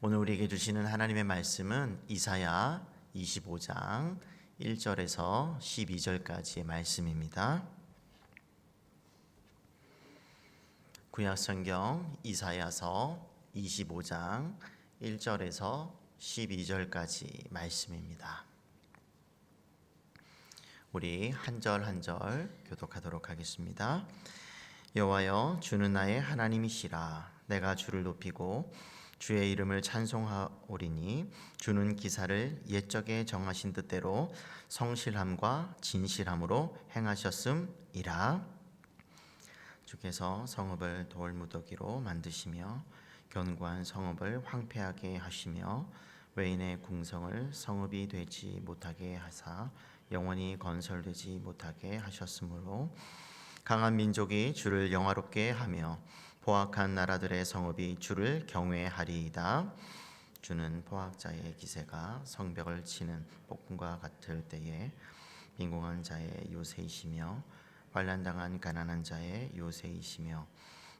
오늘 우리에게 주시는 하나님의 말씀은 이사야 25장 1절에서 12절까지의 말씀입니다. 구약 성경 이사야서 25장 1절에서 12절까지 말씀입니다. 우리 한 절 한 절 교독하도록 하겠습니다. 여호와여 주는 나의 하나님이시라 내가 주를 높이고 주의 이름을 찬송하오리니 주는 기사를 옛적에 정하신 뜻대로 성실함과 진실함으로 행하셨음이라. 주께서 성읍을 돌무더기로 만드시며 견고한 성읍을 황폐하게 하시며 외인의 궁성을 성읍이 되지 못하게 하사 영원히 건설되지 못하게 하셨으므로 강한 민족이 주를 영화롭게 하며 포악한 나라들의 성읍이 주를 경외하리이다. 주는 포악자의 기세가 성벽을 치는 폭풍과 같을 때에 빈공한 자의 요새이시며 환난당한 가난한 자의 요새이시며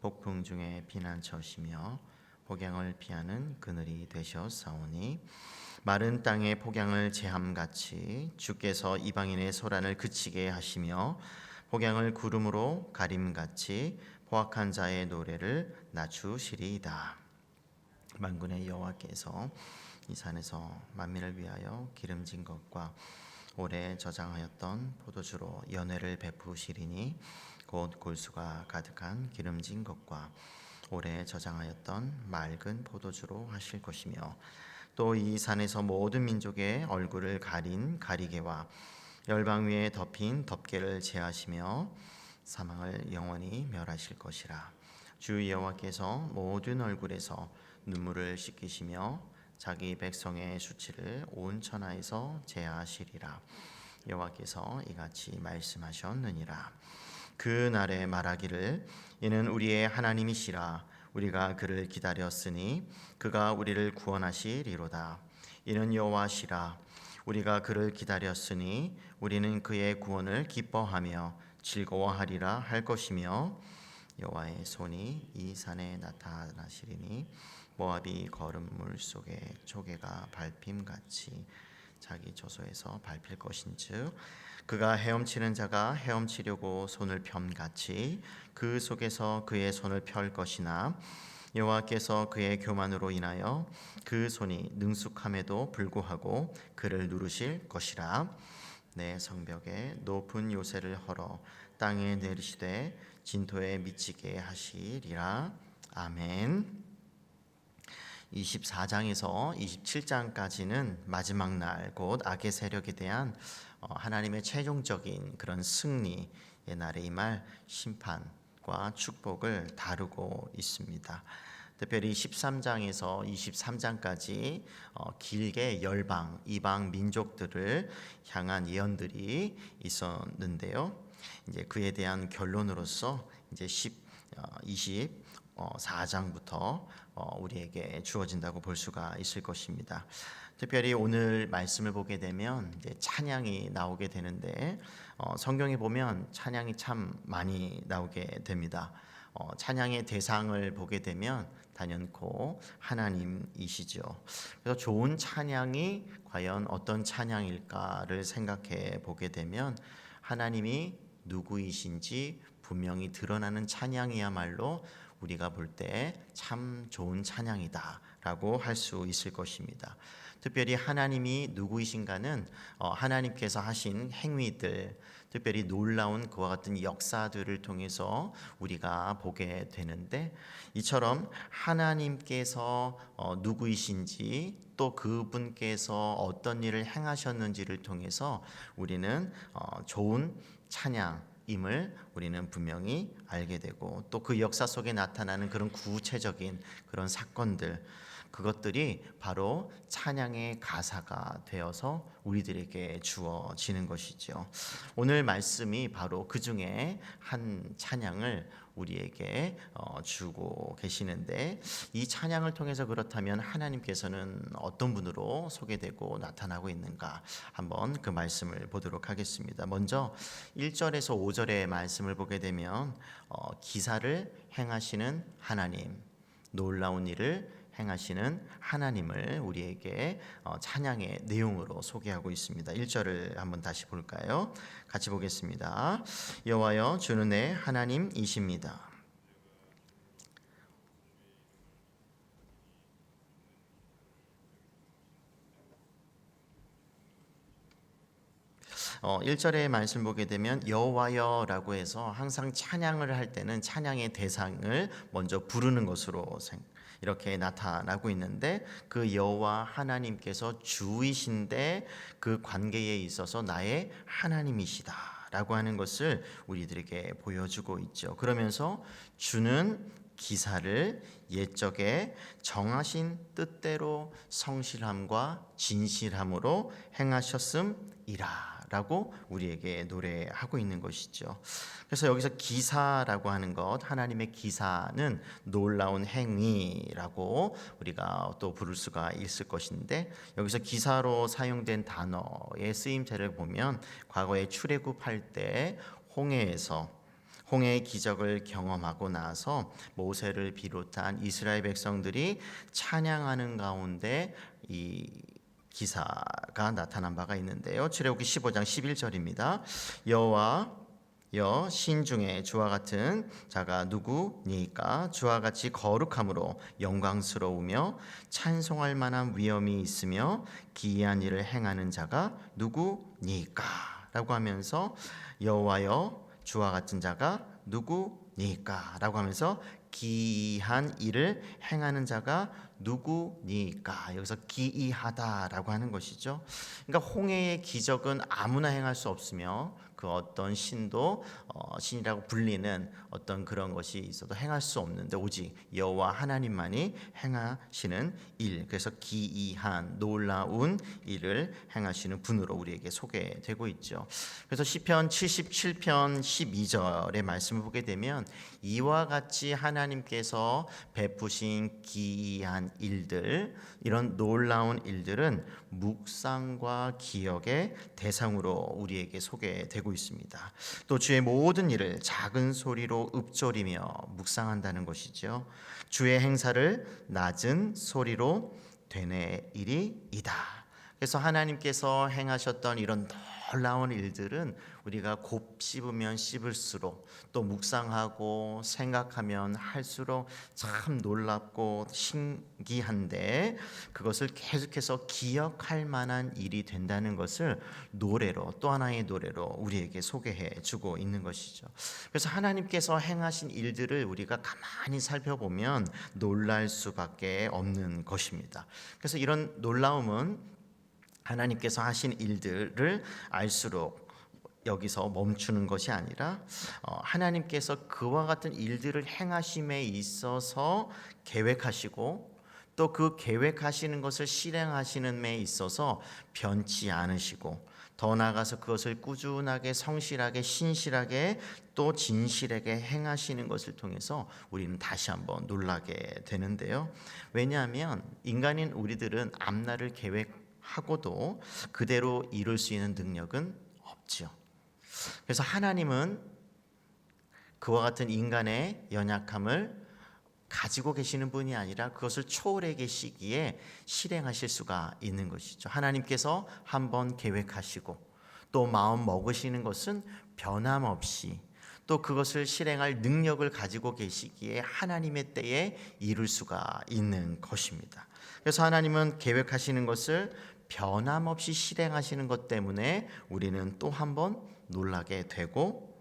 폭풍 중에 피난처시며 폭양을 피하는 그늘이 되셨사오니 마른 땅의 폭양을 제함같이 주께서 이방인의 소란을 그치게 하시며 폭양을 구름으로 가림같이 포악한 자의 노래를 낮추시리이다. 만군의 여호와께서 이 산에서 만민을 위하여 기름진 것과 오래 저장하였던 포도주로 연회를 베푸시리니 곧 골수가 가득한 기름진 것과 오래 저장하였던 맑은 포도주로 하실 것이며 또 이 산에서 모든 민족의 얼굴을 가린 가리개와 열방 위에 덮인 덮개를 제하시며 사망을 영원히 멸하실 것이라. 주 여호와께서 모든 얼굴에서 눈물을 씻기시며 자기 백성의 수치를 온 천하에서 제하시리라. 여호와께서 이같이 말씀하셨느니라. 그 날에 말하기를 이는 우리의 하나님이시라. 우리가 그를 기다렸으니 그가 우리를 구원하시리로다. 이는 여호와시라 우리가 그를 기다렸으니 우리는 그의 구원을 기뻐하며 즐거워하리라 할 것이며 여호와의 손이 이 산에 나타나시리니 모압이 걸음 물 속에 조개가 밟힘 같이 자기 조소에서 밟힐 것인즉 그가 헤엄치는 자가 헤엄치려고 손을 펴같이 그 속에서 그의 손을 펼 것이나 여호와께서 그의 교만으로 인하여 그 손이 능숙함에도 불구하고 그를 누르실 것이라 내 성벽에 높은 요새를 헐어 땅에 내리시되 진토에 미치게 하시리라 아멘. 24장에서 27장까지는 마지막 날 곧 악의 세력에 대한 어, 하나님의 최종적인 그런 승리의 날에 임할 심판 과 축복을 다루고 있습니다. 특별히 13장에서 23장까지 어, 길게 열방, 이방 민족들을 향한 예언들이 있었는데요. 이제 그에 대한 결론으로서 이제 10, 24장부터 어, 우리에게 주어진다고 볼 수가 있을 것입니다. 특별히 오늘 말씀을 보게 되면 이제 찬양이 나오게 되는데 어, 성경에 보면 찬양이 참 많이 나오게 됩니다. 어, 찬양의 대상을 보게 되면 단연코 하나님이시죠. 그래서 좋은 찬양이 과연 어떤 찬양일까를 생각해 보게 되면 하나님이 누구이신지 분명히 드러나는 찬양이야말로 우리가 볼 때 참 좋은 찬양이다라고 할 수 있을 것입니다. 특별히 하나님이 누구이신가는 어, 하나님께서 하신 행위들, 특별히 놀라운 그와 같은 역사들을 통해서 우리가 보게 되는데 이처럼 하나님께서 어, 누구이신지 또 그분께서 어떤 일을 행하셨는지를 통해서 우리는 어, 좋은 찬양 임을 우리는 분명히 알게 되고 또 그 역사 속에 나타나는 그런 구체적인 그런 사건들 그것들이 바로 찬양의 가사가 되어서 우리들에게 주어지는 것이죠. 오늘 말씀이 바로 그 중에 한 찬양을 우리에게 어, 주고 계시는데 이 찬양을 통해서 그렇다면 하나님께서는 어떤 분으로 소개되고 나타나고 있는가 한번 그 말씀을 보도록 하겠습니다. 먼저 1절에서 5절의 말씀을 보게 되면 어, 기사를 행하시는 하나님, 놀라운 일을 행하시는 하나님을 우리에게 어, 찬양의 내용으로 소개하고 있습니다. 1절을 한번 다시 볼까요? 같이 보겠습니다. 여호와여 주는 내 하나님이십니다. 어, 1절의 말씀 보게 되면 여호와여라고 해서 항상 찬양을 할 때는 찬양의 대상을 먼저 부르는 것으로 생- 이렇게 나타나고 있는데 그 여호와 하나님께서 주이신데 그 관계에 있어서 나의 하나님이시다 라고 하는 것을 우리들에게 보여주고 있죠. 그러면서 주는 기사를 옛적에 정하신 뜻대로 성실함과 진실함으로 행하셨음이라. 라고 우리에게 노래하고 있는 것이죠. 그래서 여기서 기사라고 하는 것, 하나님의 기사는 놀라운 행위라고 우리가 또 부를 수가 있을 것인데 여기서 기사로 사용된 단어의 쓰임새를 보면 과거에 출애굽할 때 홍해에서 홍해의 기적을 경험하고 나서 모세를 비롯한 이스라엘 백성들이 찬양하는 가운데 이 기사가 나타난 바가 있는데요. 출애굽기 15장 11절입니다. 여호와 여 신중에 주와 같은 자가 누구니까 주와 같이 거룩함으로 영광스러우며 찬송할 만한 위엄이 있으며 기이한 일을 행하는 자가 누구니까라고 하면서 여호와여 주와 같은 자가 누구니까라고 하면서 기이한 일을 행하는 자가 누구니까 여기서 기이하다라고 하는 것이죠. 그러니까 홍해의 기적은 아무나 행할 수 없으며 그 어떤 신도 어, 신이라고 불리는 어떤 그런 것이 있어도 행할 수 없는데 오직 여호와 하나님만이 행하시는 일. 그래서 기이한 놀라운 일을 행하시는 분으로 우리에게 소개되고 있죠. 그래서 시편 77편 12절의 말씀을 보게 되면 이와 같이 하나님께서 베푸신 기이한 일들 이런 놀라운 일들은 묵상과 기억의 대상으로 우리에게 소개되고 있습니다. 또 주의 모든 일을 작은 소리로 읊조리며 묵상한다는 것이죠. 주의 행사를 낮은 소리로 되뇌이리이다. 그래서 하나님께서 행하셨던 이런 놀라운 일들은 우리가 곱씹으면 씹을수록 또 묵상하고 생각하면 할수록 참 놀랍고 신기한데 그것을 계속해서 기억할 만한 일이 된다는 것을 노래로 또 하나의 노래로 우리에게 소개해 주고 있는 것이죠. 그래서 하나님께서 행하신 일들을 우리가 가만히 살펴보면 놀랄 수밖에 없는 것입니다. 그래서 이런 놀라움은 하나님께서 하신 일들을 알수록 여기서 멈추는 것이 아니라 어, 하나님께서 그와 같은 일들을 행하심에 있어서 계획하시고 또 그 계획하시는 것을 실행하시는 데 있어서 변치 않으시고 더 나아가서 그것을 꾸준하게 성실하게 신실하게 또 진실하게 행하시는 것을 통해서 우리는 다시 한번 놀라게 되는데요. 왜냐하면 인간인 우리들은 앞날을 계획 하고도 그대로 이룰 수 있는 능력은 없죠. 그래서 하나님은 그와 같은 인간의 연약함을 가지고 계시는 분이 아니라 그것을 초월해 계시기에 실행하실 수가 있는 것이죠. 하나님께서 한번 계획하시고 또 마음 먹으시는 것은 변함없이 또 그것을 실행할 능력을 가지고 계시기에 하나님의 때에 이룰 수가 있는 것입니다. 그래서 하나님은 계획하시는 것을 변함없이 실행하시는 것 때문에 우리는 또 한 번 놀라게 되고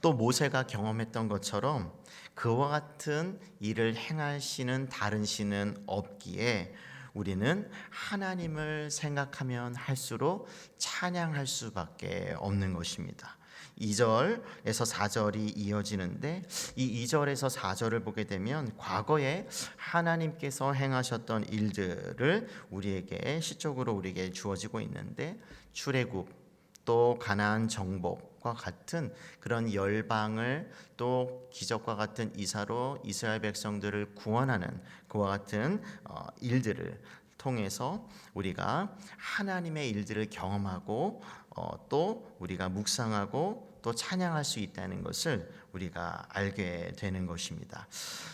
또 모세가 경험했던 것처럼 그와 같은 일을 행하시는 다른 신은 없기에 우리는 하나님을 생각하면 할수록 찬양할 수밖에 없는 것입니다. 2절에서 4절이 이어지는데 이 2절에서 4절을 보게 되면 과거에 하나님께서 행하셨던 일들을 우리에게 시적으로 우리에게 주어지고 있는데 출애굽 또 가나안 정복과 같은 그런 열방을 또 기적과 같은 이사로 이스라엘 백성들을 구원하는 그와 같은 어, 일들을 통해서 우리가 하나님의 일들을 경험하고 어, 또 우리가 묵상하고 또 찬양할 수 있다는 것을 우리가 알게 되는 것입니다.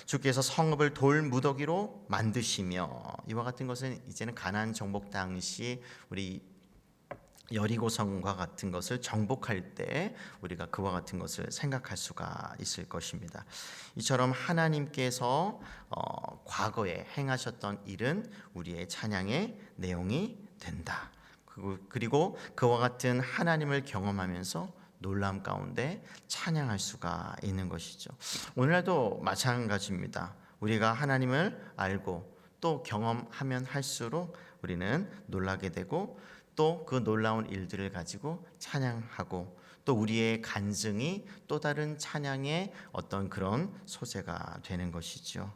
주께서 성읍을 돌 무더기로 만드시며 이와 같은 것은 이제는 가나안 정복 당시 우리 여리고성과 같은 것을 정복할 때 우리가 그와 같은 것을 생각할 수가 있을 것입니다. 이처럼 하나님께서 어, 과거에 행하셨던 일은 우리의 찬양의 내용이 된다. 그리고- 그와 같은 하나님을 경험하면서 놀람 가운데 찬양할 수가 있는 것이죠. 오늘날도 마찬가지입니다. 우리가 하나님을 알고 또 경험하면 할수록 우리는 놀라게 되고 또 그 놀라운 일들을 가지고 찬양하고 또 우리의 간증이 또 다른 찬양의 어떤 그런 소재가 되는 것이죠.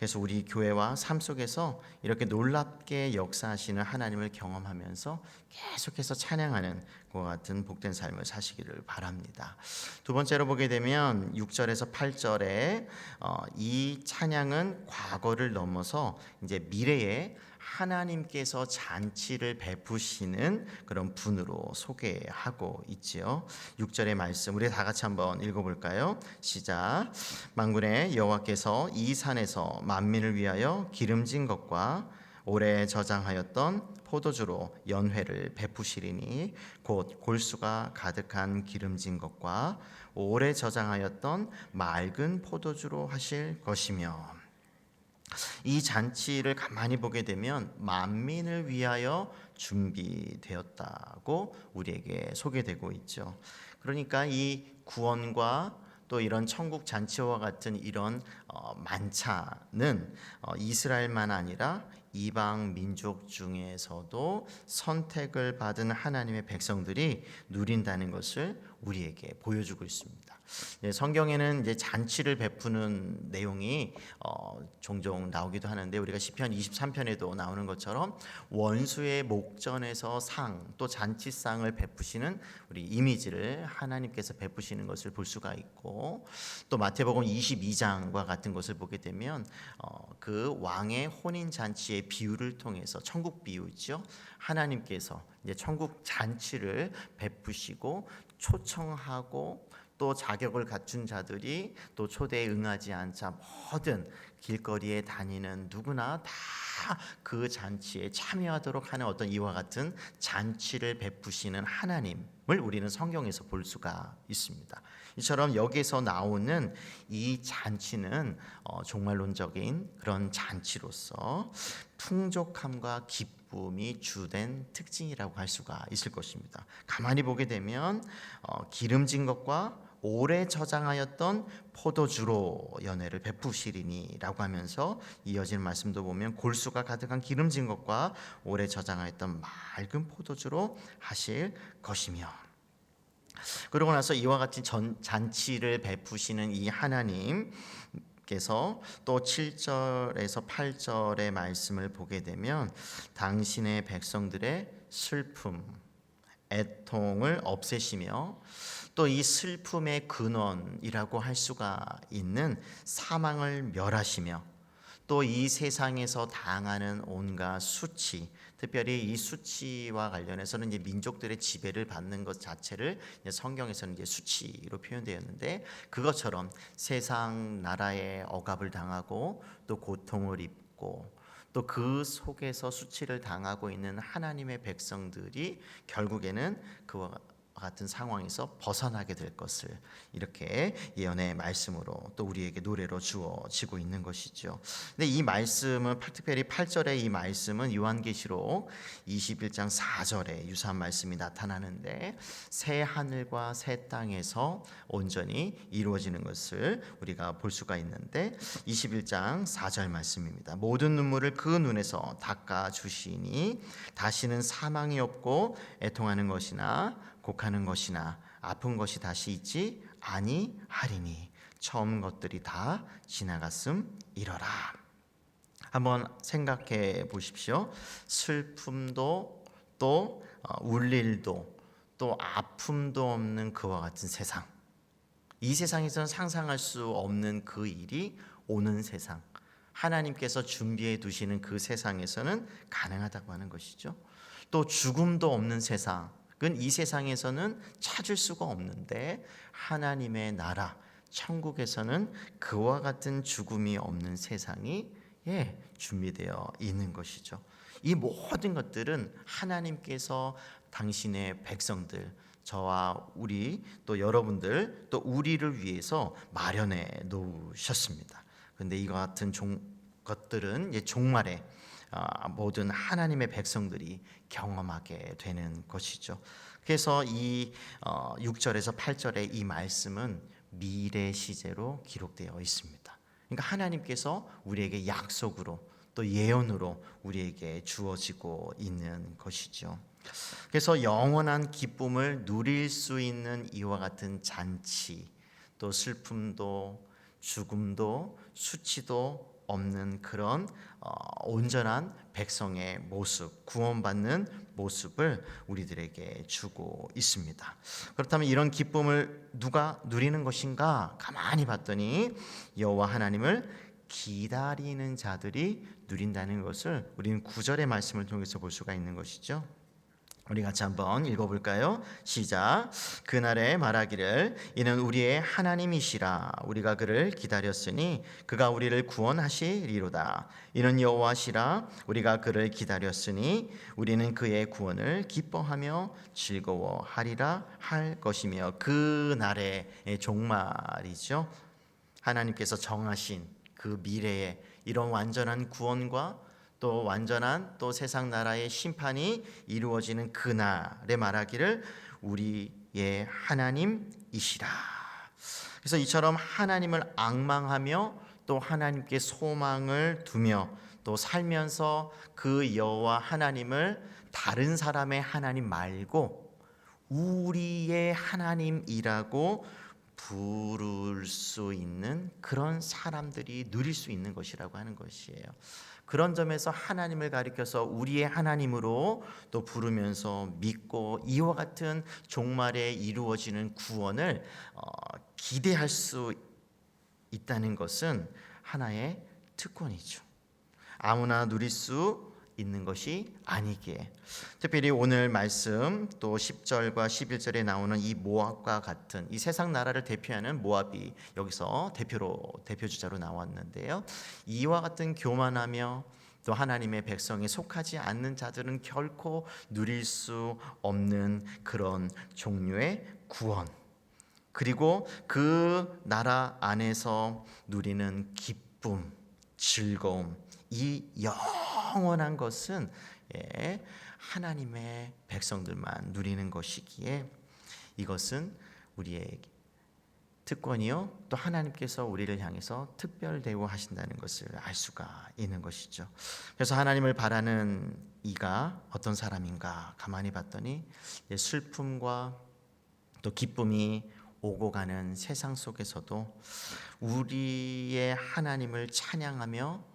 그래서 우리 교회와 삶 속에서 이렇게 놀랍게 역사하시는 하나님을 경험하면서 계속해서 찬양하는 그와 같은 복된 삶을 사시기를 바랍니다. 두 번째로 보게 되면 6절에서 8절에 어, 이 찬양은 과거를 넘어서 이제 미래에 하나님께서 잔치를 베푸시는 그런 분으로 소개하고 있지요. 6절의 말씀 우리 다 같이 한번 읽어 볼까요? 시작. 만군의 여호와께서 이 산에서 만민을 위하여 기름진 것과 오래 저장하였던 포도주로 연회를 베푸시리니 곧 골수가 가득한 기름진 것과 오래 저장하였던 맑은 포도주로 하실 것이며 이 잔치를 가만히 보게 되면 만민을 위하여 준비되었다고 우리에게 소개되고 있죠. 그러니까 이 구원과 또 이런 천국 잔치와 같은 이런 어, 만찬은 어, 이스라엘만 아니라 이방 민족 중에서도 선택을 받은 하나님의 백성들이 누린다는 것을 우리에게 보여주고 있습니다. 네, 성경에는 이제 잔치를 베푸는 내용이 어, 종종 나오기도 하는데 우리가 시편 23편에도 나오는 것처럼 원수의 목전에서 상 또 잔치상을 베푸시는 우리 이미지를 하나님께서 베푸시는 것을 볼 수가 있고 또 마태복음 22장과 같은 것을 보게 되면 어, 그 왕의 혼인 잔치의 비유를 통해서 천국 비유죠. 하나님께서 이제 천국 잔치를 베푸시고 초청하고 또 자격을 갖춘 자들이 또 초대에 응하지 않자 모든 길거리에 다니는 누구나 다 그 잔치에 참여하도록 하는 어떤 이와 같은 잔치를 베푸시는 하나님을 우리는 성경에서 볼 수가 있습니다. 이처럼 여기서 나오는 이 잔치는 어, 종말론적인 그런 잔치로서 풍족함과 기쁨이 주된 특징이라고 할 수가 있을 것입니다. 가만히 보게 되면 어, 기름진 것과 오래 저장하였던 포도주로 연회를 베푸시리니라고 하면서 이어지는 말씀도 보면 골수가 가득한 기름진 것과 오래 저장하였던 맑은 포도주로 하실 것이며. 그러고 나서 이와 같이 전, 잔치를 베푸시는 이 하나님 께서 또 7절에서 8절의 말씀을 보게 되면 당신의 백성들의 슬픔, 애통을 없애시며 또 이 슬픔의 근원이라고 할 수가 있는 사망을 멸하시며 또 이 세상에서 당하는 온갖 수치, 특별히 이 수치와 관련해서는 이제 민족들의 지배를 받는 것 자체를 성경에서는 이제 수치로 표현되었는데 그것처럼 세상 나라의 억압을 당하고 또 고통을 입고 또 그 속에서 수치를 당하고 있는 하나님의 백성들이 결국에는 그와 같은 상황에서 벗어나게 될 것을 이렇게 예언의 말씀으로 또 우리에게 노래로 주어지고 있는 것이죠. 근데 이 말씀은 특별히 8절의 이 말씀은 요한계시록 21장 4절에 유사한 말씀이 나타나는데 새 하늘과 새 땅에서 온전히 이루어지는 것을 우리가 볼 수가 있는데 21장 4절 말씀입니다. 모든 눈물을 그 눈에서 닦아 주시니 다시는 사망이 없고 애통하는 것이나 곡하는 것이나 아픈 것이 다시 있지 아니하리니 처음 것들이 다 지나갔음 이러라. 한번 생각해 보십시오. 슬픔도 또 어, 울일도 또 아픔도 없는 그와 같은 세상. 이 세상에서는 상상할 수 없는 그 일이 오는 세상. 하나님께서 준비해 두시는 그 세상에서는 가능하다고 하는 것이죠. 또 죽음도 없는 세상. 이 세상에서는 찾을 수가 없는데 하나님의 나라 천국에서는 그와 같은 죽음이 없는 세상이 예, 준비되어 있는 것이죠. 이 모든 것들은 하나님께서 당신의 백성들 저와 우리 또 여러분들 또 우리를 위해서 마련해 놓으셨습니다. 근데 이와 같은 종, 것들은 종말에 아, 모든 하나님의 백성들이 경험하게 되는 것이죠. 그래서 이 어, 6절에서 8절의 이 말씀은 미래 시제로 기록되어 있습니다. 그러니까 하나님께서 우리에게 약속으로 또 예언으로 우리에게 주어지고 있는 것이죠. 그래서 영원한 기쁨을 누릴 수 있는 이와 같은 잔치, 또 슬픔도 죽음도 수치도 없는 그런 어, 온전한 백성의 모습, 구원받는 모습을 우리들에게 주고 있습니다. 그렇다면 이런 기쁨을 누가 누리는 것인가? 가만히 봤더니 여호와 하나님을 기다리는 자들이 누린다는 것을 우리는 구절의 말씀을 통해서 볼 수가 있는 것이죠. 우리 같이 한번 읽어볼까요? 시작. 그날에 말하기를 이는 우리의 하나님이시라 우리가 그를 기다렸으니 그가 우리를 구원하시리로다. 이는 여호와시라 우리가 그를 기다렸으니 우리는 그의 구원을 기뻐하며 즐거워하리라 할 것이며 그날의 종말이죠. 하나님께서 정하신 그 미래의 이런 완전한 구원과 또 완전한 또 세상 나라의 심판이 이루어지는 그날에 말하기를 우리의 하나님이시라. 그래서 이처럼 하나님을 악망하며 또 하나님께 소망을 두며 또 살면서 그 여호와 하나님을 다른 사람의 하나님 말고 우리의 하나님이라고 부를 수 있는 그런 사람들이 누릴 수 있는 것이라고 하는 것이에요. 그런 점에서 하나님을 가리켜서 우리의 하나님으로 또 부르면서 믿고 이와 같은 종말에 이루어지는 구원을 어, 기대할 수 있다는 것은 하나의 특권이죠. 아무나 누릴 수 있는 것이 아니기에 특별히 오늘 말씀 또 10절과 11절에 나오는 이 모압과 같은 이 세상 나라를 대표하는 모압이 여기서 대표로 대표 주자로 나왔는데요. 이와 같은 교만하며 또 하나님의 백성에 속하지 않는 자들은 결코 누릴 수 없는 그런 종류의 구원 그리고 그 나라 안에서 누리는 기쁨, 즐거움 이 영원한 것은 예, 하나님의 백성들만 누리는 것이기에 이것은 우리의 특권이요 또 하나님께서 우리를 향해서 특별 대우하신다는 것을 알 수가 있는 것이죠. 그래서 하나님을 바라는 이가 어떤 사람인가 가만히 봤더니 예, 슬픔과 또 기쁨이 오고 가는 세상 속에서도 우리의 하나님을 찬양하며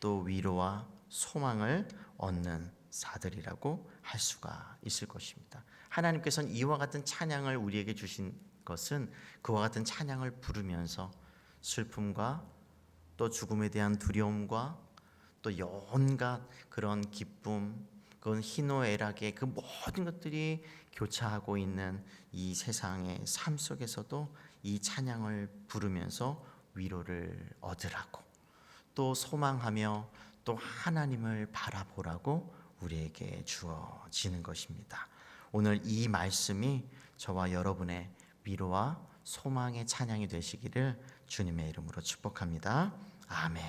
또 위로와 소망을 얻는 사들이라고 할 수가 있을 것입니다. 하나님께서는 이와 같은 찬양을 우리에게 주신 것은 그와 같은 찬양을 부르면서 슬픔과 또 죽음에 대한 두려움과 또 온갖 그런 기쁨, 그건 희노애락의 그 모든 것들이 교차하고 있는 이 세상의 삶 속에서도 이 찬양을 부르면서 위로를 얻으라고 또 소망하며 또 하나님을 바라보라고 우리에게 주어지는 것입니다. 오늘 이 말씀이 저와 여러분의 위로와 소망의 찬양이 되시기를 주님의 이름으로 축복합니다. 아멘.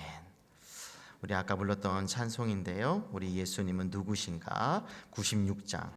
우리 아까 불렀던 찬송인데요. 우리 예수님은 누구신가? 96장